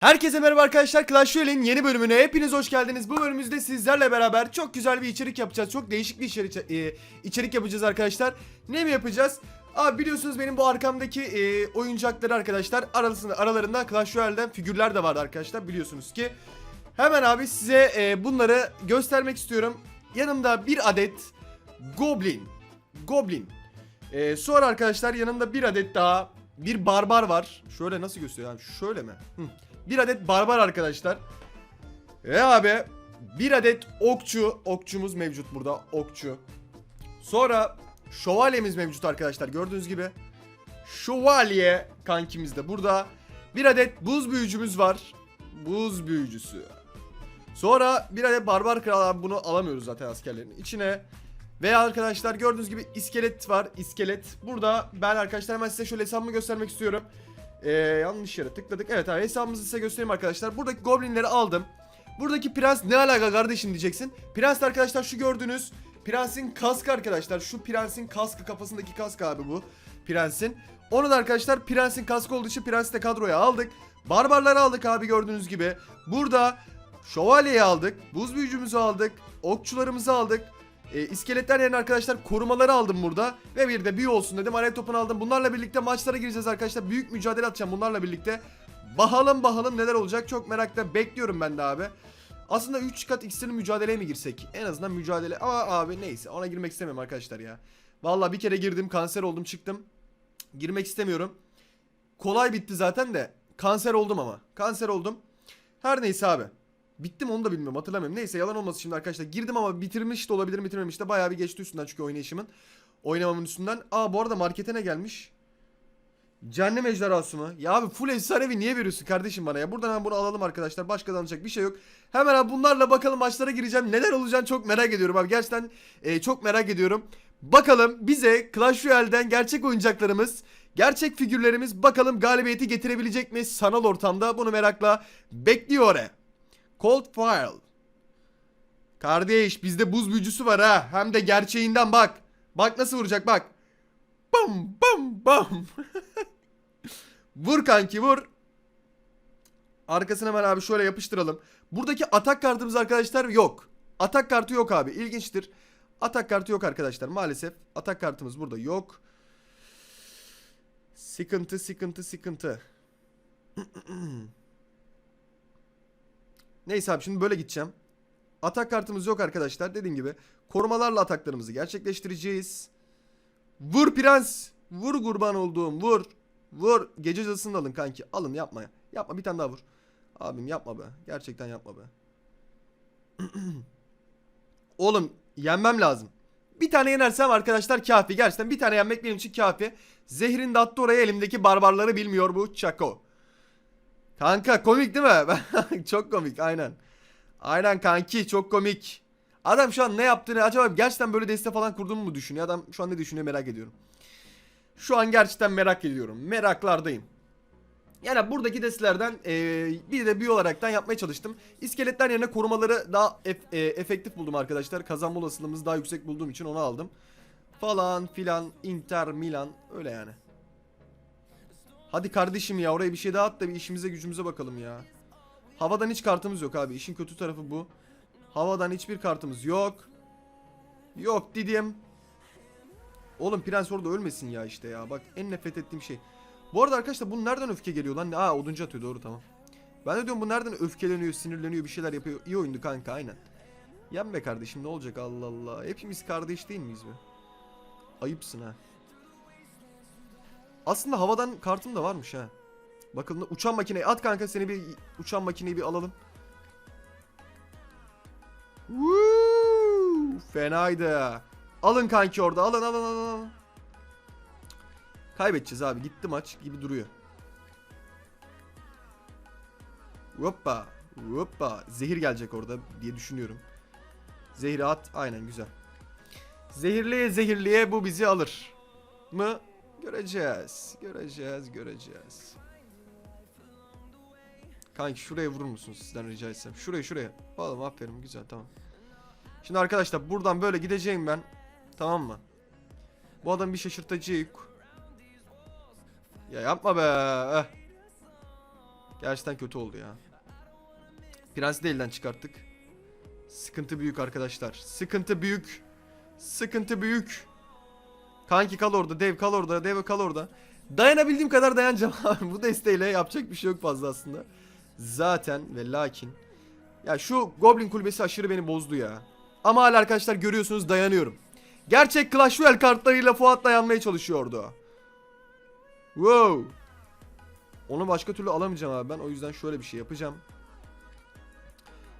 Herkese merhaba arkadaşlar Clash Royale'in yeni bölümüne hepiniz hoş geldiniz. Bu bölümümüzde sizlerle beraber çok güzel bir içerik yapacağız. Çok değişik bir içerik, e, içerik yapacağız arkadaşlar. Ne mi yapacağız? Abi biliyorsunuz benim bu arkamdaki e, oyuncakları arkadaşlar arasında aralarında Clash Royale'den figürler de vardı arkadaşlar biliyorsunuz ki. Hemen abi size e, bunları göstermek istiyorum. Yanımda bir adet Goblin. Goblin. E, sonra arkadaşlar yanımda bir adet daha bir barbar var. Şöyle nasıl gösteriyor? Yani şöyle mi? Hı. Bir adet barbar arkadaşlar. Ve abi bir adet okçu. Okçumuz mevcut burada. Okçu. Sonra şövalyemiz mevcut arkadaşlar. Gördüğünüz gibi. Şövalye kankimiz de burada. Bir adet buz büyücümüz var. Buz büyücüsü. Sonra bir adet barbar kral bunu alamıyoruz zaten askerlerin içine. Ve arkadaşlar gördüğünüz gibi iskelet var. iskelet. Burada ben arkadaşlar hemen size şöyle hesabımı göstermek istiyorum. Ee, yanlış yere tıkladık. Evet abi hesabımızı size göstereyim arkadaşlar. Buradaki goblinleri aldım. Buradaki prens ne alaka kardeşim diyeceksin. Prens arkadaşlar şu gördüğünüz prensin kaskı arkadaşlar. Şu prensin kaskı kafasındaki kask abi bu. Prensin. Onu da arkadaşlar prensin kaskı olduğu için prensi de kadroya aldık. Barbarları aldık abi gördüğünüz gibi. Burada şövalyeyi aldık. Buz büyücümüzü aldık. Okçularımızı aldık. E, iskeletler yerine arkadaşlar korumaları aldım burada. Ve bir de büyü olsun dedim. Alev topunu aldım. Bunlarla birlikte maçlara gireceğiz arkadaşlar. Büyük mücadele atacağım bunlarla birlikte. Bakalım bakalım neler olacak. Çok merakla bekliyorum ben de abi. Aslında 3 kat ikisinin mücadeleye mi girsek? En azından mücadele. Ama abi neyse ona girmek istemiyorum arkadaşlar ya. Vallahi bir kere girdim kanser oldum çıktım. Girmek istemiyorum. Kolay bitti zaten de. Kanser oldum ama. Kanser oldum. Her neyse abi. Bitti mi onu da bilmiyorum hatırlamıyorum. Neyse yalan olmasın şimdi arkadaşlar. Girdim ama bitirmiş de olabilirim bitirmemiş de. Bayağı bir geçti üstünden çünkü oynayışımın. Oynamamın üstünden. Aa bu arada markete ne gelmiş? Cehennem ejderhası mı? Ya abi full efsanevi niye veriyorsun kardeşim bana ya? Buradan hemen bunu alalım arkadaşlar. Başka alacak bir şey yok. Hemen abi bunlarla bakalım maçlara gireceğim. Neler olacağını çok merak ediyorum abi. Gerçekten e, çok merak ediyorum. Bakalım bize Clash Royale'den gerçek oyuncaklarımız, gerçek figürlerimiz bakalım galibiyeti getirebilecek mi sanal ortamda? Bunu merakla bekliyor. Cold File. Kardeş bizde buz büyücüsü var ha. Hem de gerçeğinden bak. Bak nasıl vuracak bak. Bam bam bam. vur kanki vur. Arkasına hemen abi şöyle yapıştıralım. Buradaki atak kartımız arkadaşlar yok. Atak kartı yok abi. İlginçtir. Atak kartı yok arkadaşlar maalesef. Atak kartımız burada yok. Sıkıntı sıkıntı sıkıntı. Neyse abi şimdi böyle gideceğim. Atak kartımız yok arkadaşlar. Dediğim gibi korumalarla ataklarımızı gerçekleştireceğiz. Vur prens. Vur kurban olduğum vur. Vur. Gece cazısını alın kanki. Alın yapma. Yapma bir tane daha vur. Abim yapma be. Gerçekten yapma be. Oğlum yenmem lazım. Bir tane yenersem arkadaşlar kafi. Gerçekten bir tane yenmek benim için kafi. Zehrin de attı oraya elimdeki barbarları bilmiyor bu Çako. Kanka komik değil mi? çok komik aynen. Aynen kanki çok komik. Adam şu an ne yaptığını acaba gerçekten böyle deste falan kurduğumu mu düşünüyor? Adam şu an ne düşünüyor merak ediyorum. Şu an gerçekten merak ediyorum. Meraklardayım. Yani buradaki destelerden eee, bir de büyü olaraktan yapmaya çalıştım. İskeletler yerine korumaları daha ef- e, efektif buldum arkadaşlar. Kazanma olasılığımızı daha yüksek bulduğum için onu aldım. Falan filan Inter Milan öyle yani. Hadi kardeşim ya oraya bir şey daha at da bir işimize gücümüze bakalım ya. Havadan hiç kartımız yok abi. İşin kötü tarafı bu. Havadan hiçbir kartımız yok. Yok dedim. Oğlum prens orada ölmesin ya işte ya. Bak en nefret ettiğim şey. Bu arada arkadaşlar bu nereden öfke geliyor lan? Aa oduncu atıyor doğru tamam. Ben de diyorum bu nereden öfkeleniyor, sinirleniyor, bir şeyler yapıyor. İyi oyundu kanka aynen. Yen be kardeşim ne olacak Allah Allah. Hepimiz kardeş değil miyiz be? Ayıpsın ha. Aslında havadan kartım da varmış ha. Bakın uçan makineyi at kanka seni bir uçan makineyi bir alalım. Woo! Fenaydı. Alın kanki orada alın alın alın alın. Kaybedeceğiz abi gitti maç gibi duruyor. Hoppa. Hoppa. Zehir gelecek orada diye düşünüyorum. Zehri at. Aynen güzel. Zehirliye zehirliye bu bizi alır. Mı? Göreceğiz. Göreceğiz. Göreceğiz. Kanki şuraya vurur musunuz sizden rica etsem? Şuraya şuraya. Oğlum aferin güzel tamam. Şimdi arkadaşlar buradan böyle gideceğim ben. Tamam mı? Bu adam bir şaşırtacak. Ya yapma be. Eh. Gerçekten kötü oldu ya. Prensi de elden çıkarttık. Sıkıntı büyük arkadaşlar. Sıkıntı büyük. Sıkıntı büyük. Kanki kal orada, dev kal orada, dev kal orada. Dayanabildiğim kadar dayanacağım abi. Bu desteğiyle yapacak bir şey yok fazla aslında. Zaten ve lakin. Ya şu Goblin kulübesi aşırı beni bozdu ya. Ama hala arkadaşlar görüyorsunuz dayanıyorum. Gerçek Clash Royale kartlarıyla Fuat dayanmaya çalışıyordu. Wow. Onu başka türlü alamayacağım abi ben. O yüzden şöyle bir şey yapacağım.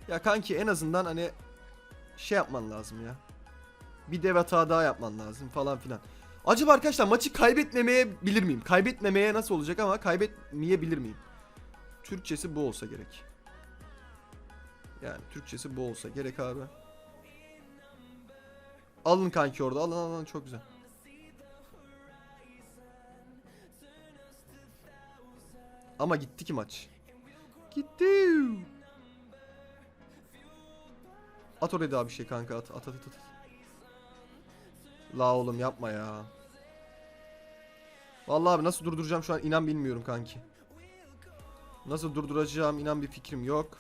Ya kanki en azından hani şey yapman lazım ya. Bir dev hata daha yapman lazım falan filan. Acaba arkadaşlar maçı kaybetmemeye bilir miyim? Kaybetmemeye nasıl olacak ama kaybetmeyebilir miyim? Türkçesi bu olsa gerek. Yani Türkçesi bu olsa gerek abi. Alın kanki orada. Alın alın çok güzel. Ama gitti ki maç. Gitti. At oraya daha bir şey kanka at at at at. at. La oğlum yapma ya. Vallahi abi nasıl durduracağım şu an inan bilmiyorum kanki. Nasıl durduracağım inan bir fikrim yok.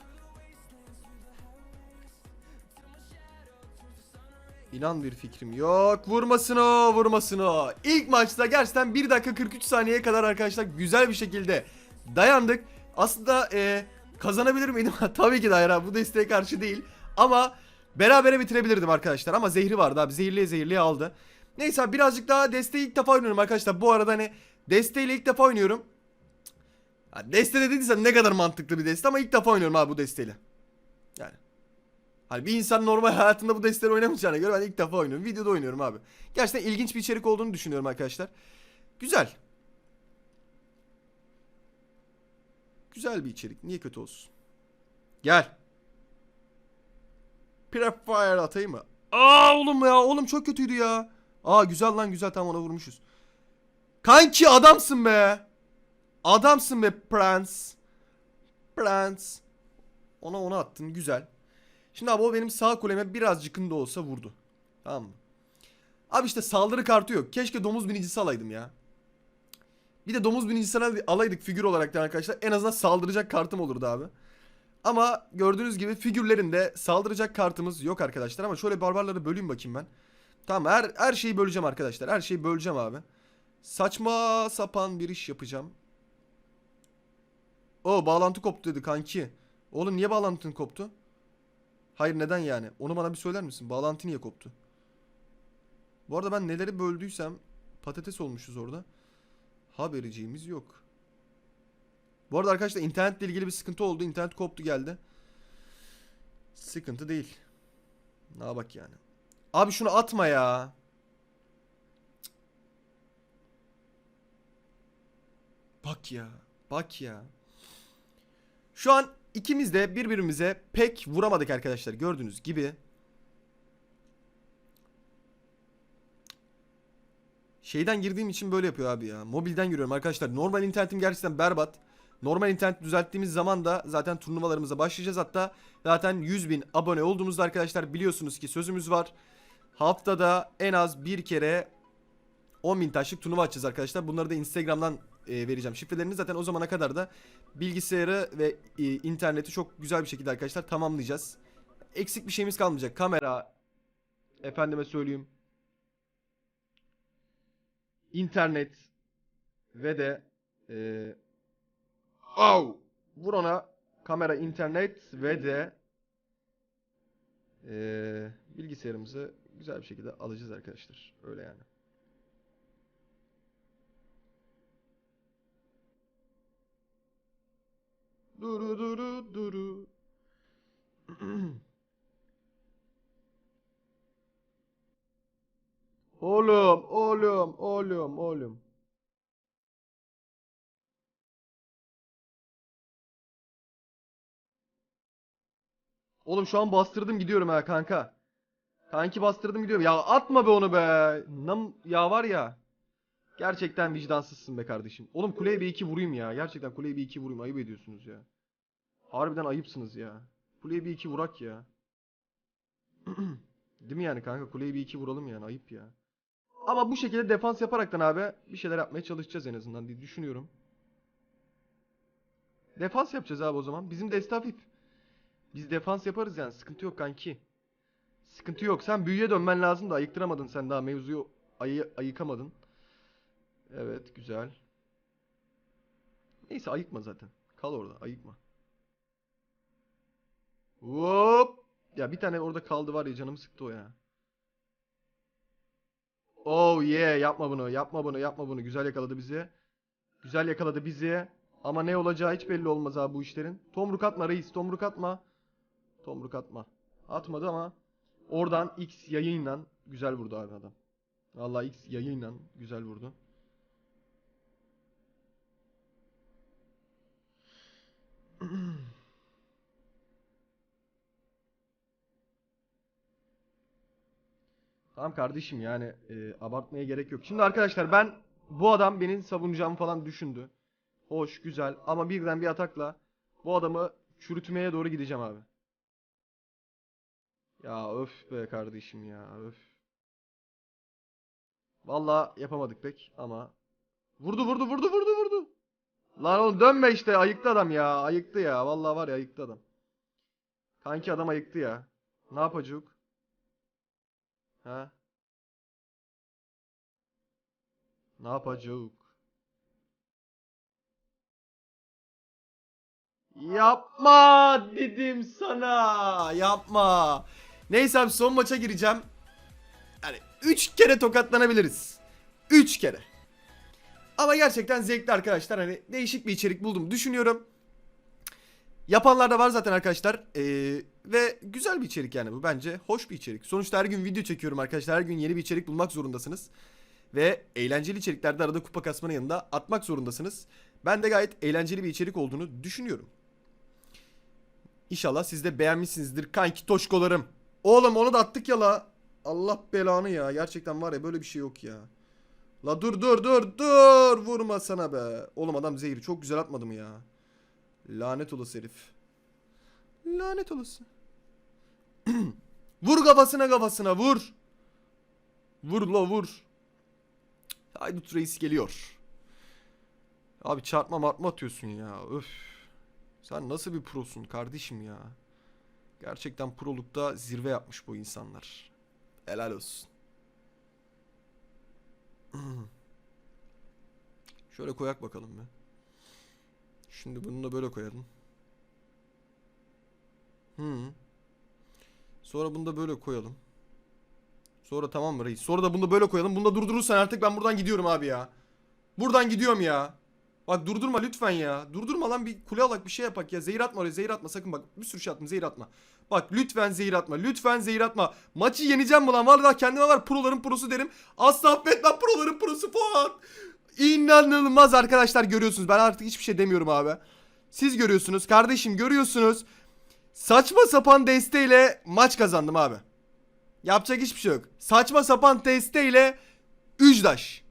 İnan bir fikrim yok. Vurmasın o, vurmasın o. İlk maçta gerçekten 1 dakika 43 saniyeye kadar arkadaşlar güzel bir şekilde dayandık. Aslında e, kazanabilir miydim? Tabii ki de hayır abi. Bu desteğe karşı değil. Ama berabere bitirebilirdim arkadaşlar. Ama zehri vardı abi. Zehirliye zehirliye aldı. Neyse birazcık daha desteği ilk defa oynuyorum arkadaşlar. Bu arada hani desteğiyle ilk defa oynuyorum. Ha, deste de dediysem ne kadar mantıklı bir deste ama ilk defa oynuyorum abi bu desteğiyle. Yani. Hani bir insan normal hayatında bu desteleri oynamayacağına göre ben ilk defa oynuyorum. Videoda oynuyorum abi. Gerçekten ilginç bir içerik olduğunu düşünüyorum arkadaşlar. Güzel. Güzel bir içerik. Niye kötü olsun? Gel. Prefire atayım mı? Aa oğlum ya. Oğlum çok kötüydü ya. Aa güzel lan güzel tam ona vurmuşuz. Kanki adamsın be. Adamsın be Prens. Prens. Ona ona attın güzel. Şimdi abi o benim sağ kuleme birazcık da olsa vurdu. Tamam mı? Abi işte saldırı kartı yok. Keşke domuz binicisi alaydım ya. Bir de domuz binicisi alaydık figür olarak da arkadaşlar. En azından saldıracak kartım olurdu abi. Ama gördüğünüz gibi figürlerinde saldıracak kartımız yok arkadaşlar. Ama şöyle barbarları böleyim bakayım ben. Tamam her, her şeyi böleceğim arkadaşlar. Her şeyi böleceğim abi. Saçma sapan bir iş yapacağım. O bağlantı koptu dedi kanki. Oğlum niye bağlantın koptu? Hayır neden yani? Onu bana bir söyler misin? Bağlantı niye koptu? Bu arada ben neleri böldüysem patates olmuşuz orada. Habericiğimiz yok. Bu arada arkadaşlar internetle ilgili bir sıkıntı oldu. İnternet koptu geldi. Sıkıntı değil. Ne bak yani. Abi şunu atma ya. Bak ya. Bak ya. Şu an ikimiz de birbirimize pek vuramadık arkadaşlar. Gördüğünüz gibi. Şeyden girdiğim için böyle yapıyor abi ya. Mobilden giriyorum arkadaşlar. Normal internetim gerçekten berbat. Normal internet düzelttiğimiz zaman da zaten turnuvalarımıza başlayacağız. Hatta zaten 100 bin abone olduğumuzda arkadaşlar biliyorsunuz ki sözümüz var. Haftada en az bir kere 10 bin taşlık turnuva açacağız arkadaşlar. Bunları da Instagram'dan e, vereceğim. Şifrelerini zaten o zamana kadar da bilgisayarı ve e, interneti çok güzel bir şekilde arkadaşlar tamamlayacağız. Eksik bir şeyimiz kalmayacak. Kamera, efendime söyleyeyim. internet ve de e, Au! Vur ona. Kamera, internet ve de eee, bilgisayarımızı güzel bir şekilde alacağız arkadaşlar. Öyle yani. Duru duru duru. Oğlum, oğlum, oğlum, oğlum. Oğlum şu an bastırdım gidiyorum ha kanka. Kanki bastırdım gidiyorum. Ya atma be onu be. Nam ya var ya. Gerçekten vicdansızsın be kardeşim. Oğlum kuleye bir iki vurayım ya. Gerçekten kuleye bir iki vurayım. Ayıp ediyorsunuz ya. Harbiden ayıpsınız ya. Kuleye bir iki vurak ya. Değil mi yani kanka? Kuleye bir iki vuralım yani. Ayıp ya. Ama bu şekilde defans yaparaktan abi bir şeyler yapmaya çalışacağız en azından diye düşünüyorum. Defans yapacağız abi o zaman. Bizim deste hafif. Biz defans yaparız yani. Sıkıntı yok kanki. Sıkıntı yok. Sen büyüye dönmen lazım da ayıktıramadın sen daha mevzuyu ayı, ayıkamadın. Evet güzel. Neyse ayıkma zaten. Kal orada ayıkma. Hop. Ya bir tane orada kaldı var ya canımı sıktı o ya. Oh yeah yapma bunu yapma bunu yapma bunu. Güzel yakaladı bizi. Güzel yakaladı bizi. Ama ne olacağı hiç belli olmaz abi bu işlerin. Tomruk atma reis tomruk atma. Tomruk atma. Atmadı ama oradan X yayınla güzel vurdu abi adam. Vallahi X yayınla güzel vurdu. Tamam kardeşim yani e, abartmaya gerek yok. Şimdi arkadaşlar ben bu adam beni savunacağımı falan düşündü. Hoş güzel ama birden bir atakla bu adamı çürütmeye doğru gideceğim abi. Ya öf be kardeşim ya öf. Vallahi yapamadık pek ama vurdu vurdu vurdu vurdu vurdu. Lan oğlum dönme işte ayıktı adam ya ayıktı ya vallahi var ya ayıktı adam. Kanki adam ayıktı ya. Ne yapacak? Ha? Ne yapacak? Yapma dedim sana. Yapma. Neyse abi son maça gireceğim. Yani 3 kere tokatlanabiliriz. 3 kere. Ama gerçekten zevkli arkadaşlar. Hani değişik bir içerik buldum düşünüyorum. Yapanlar da var zaten arkadaşlar. Ee, ve güzel bir içerik yani bu bence. Hoş bir içerik. Sonuçta her gün video çekiyorum arkadaşlar. Her gün yeni bir içerik bulmak zorundasınız. Ve eğlenceli içeriklerde arada kupa kasmanın yanında atmak zorundasınız. Ben de gayet eğlenceli bir içerik olduğunu düşünüyorum. İnşallah siz de beğenmişsinizdir kanki toşkolarım. Oğlum onu da attık ya la. Allah belanı ya. Gerçekten var ya böyle bir şey yok ya. La dur dur dur dur. Vurma sana be. Oğlum adam zehri çok güzel atmadı mı ya? Lanet olası herif. Lanet olası. vur kafasına kafasına vur. Vur la vur. Haydut reis geliyor. Abi çarpma martma atıyorsun ya. Öf. Sen nasıl bir prosun kardeşim ya. Gerçekten prolukta zirve yapmış bu insanlar. Helal olsun. Şöyle koyak bakalım bir. Şimdi bunu da böyle koyalım. Hı. Sonra bunu da böyle koyalım. Sonra tamam mı reis? Sonra da bunu da böyle koyalım. Bunu da durdurursan artık ben buradan gidiyorum abi ya. Buradan gidiyorum ya. Bak durdurma lütfen ya. Durdurma lan bir kule alak bir şey yapak ya. Zehir atma oraya zehir atma sakın bak. Bir sürü şey attım zehir atma. Bak lütfen zehir atma. Lütfen zehir atma. Maçı yeneceğim mi lan? Vallahi kendime var proların prosu derim. Asla affetmem proların prosu Fuat. İnanılmaz arkadaşlar görüyorsunuz. Ben artık hiçbir şey demiyorum abi. Siz görüyorsunuz. Kardeşim görüyorsunuz. Saçma sapan desteğiyle maç kazandım abi. Yapacak hiçbir şey yok. Saçma sapan desteğiyle 3 daş.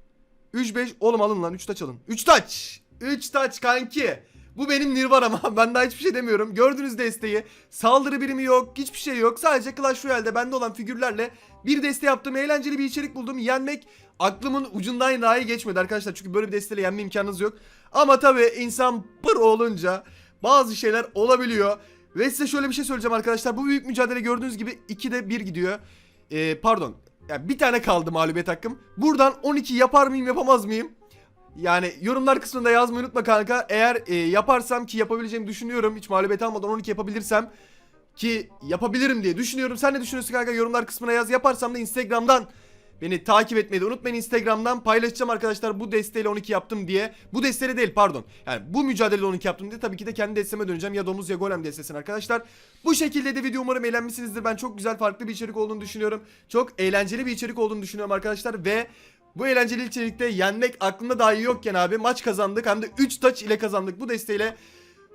3 5 oğlum alın lan 3 taç alın. 3 taç. 3 taç kanki. Bu benim Nirvana'm ama ben daha hiçbir şey demiyorum. Gördünüz desteği. Saldırı birimi yok. Hiçbir şey yok. Sadece Clash Royale'de bende olan figürlerle bir deste yaptım. Eğlenceli bir içerik buldum. Yenmek aklımın ucundan dahi geçmedi arkadaşlar. Çünkü böyle bir desteyle yenme imkanınız yok. Ama tabii insan pro olunca bazı şeyler olabiliyor. Ve size şöyle bir şey söyleyeceğim arkadaşlar. Bu büyük mücadele gördüğünüz gibi 2'de 1 gidiyor. Ee, pardon. Yani bir tane kaldı mağlubiyet hakkım. Buradan 12 yapar mıyım yapamaz mıyım? Yani yorumlar kısmında yazmayı unutma kanka. Eğer e, yaparsam ki yapabileceğimi düşünüyorum. Hiç mağlubiyet almadan 12 yapabilirsem ki yapabilirim diye düşünüyorum. Sen ne düşünüyorsun kanka? Yorumlar kısmına yaz. Yaparsam da Instagram'dan beni takip etmeyi de unutmayın. Instagram'dan paylaşacağım arkadaşlar bu desteğiyle 12 yaptım diye. Bu desteğiyle değil pardon. Yani bu mücadeleyle 12 yaptım diye tabii ki de kendi desteme döneceğim. Ya domuz ya golem destesine arkadaşlar. Bu şekilde de video umarım eğlenmişsinizdir. Ben çok güzel farklı bir içerik olduğunu düşünüyorum. Çok eğlenceli bir içerik olduğunu düşünüyorum arkadaşlar ve bu eğlenceli içerikte yenmek aklımda dahi yokken abi maç kazandık hem de 3 taç ile kazandık bu desteğiyle.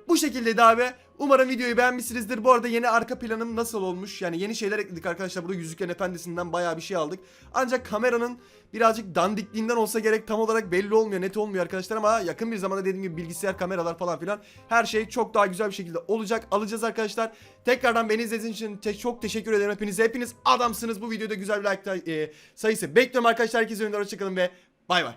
Bu şekilde de abi. Umarım videoyu beğenmişsinizdir. Bu arada yeni arka planım nasıl olmuş? Yani yeni şeyler ekledik arkadaşlar. Burada Yüzüklerin Efendisi'nden bayağı bir şey aldık. Ancak kameranın birazcık dandikliğinden olsa gerek tam olarak belli olmuyor, net olmuyor arkadaşlar ama yakın bir zamanda dediğim gibi bilgisayar, kameralar falan filan her şey çok daha güzel bir şekilde olacak. Alacağız arkadaşlar. Tekrardan beni izlediğiniz için te- çok teşekkür ederim hepinize. Hepiniz adamsınız. Bu videoda güzel bir like e, sayısı bekliyorum arkadaşlar. Herkese önünde hoşçakalın ve bay bay.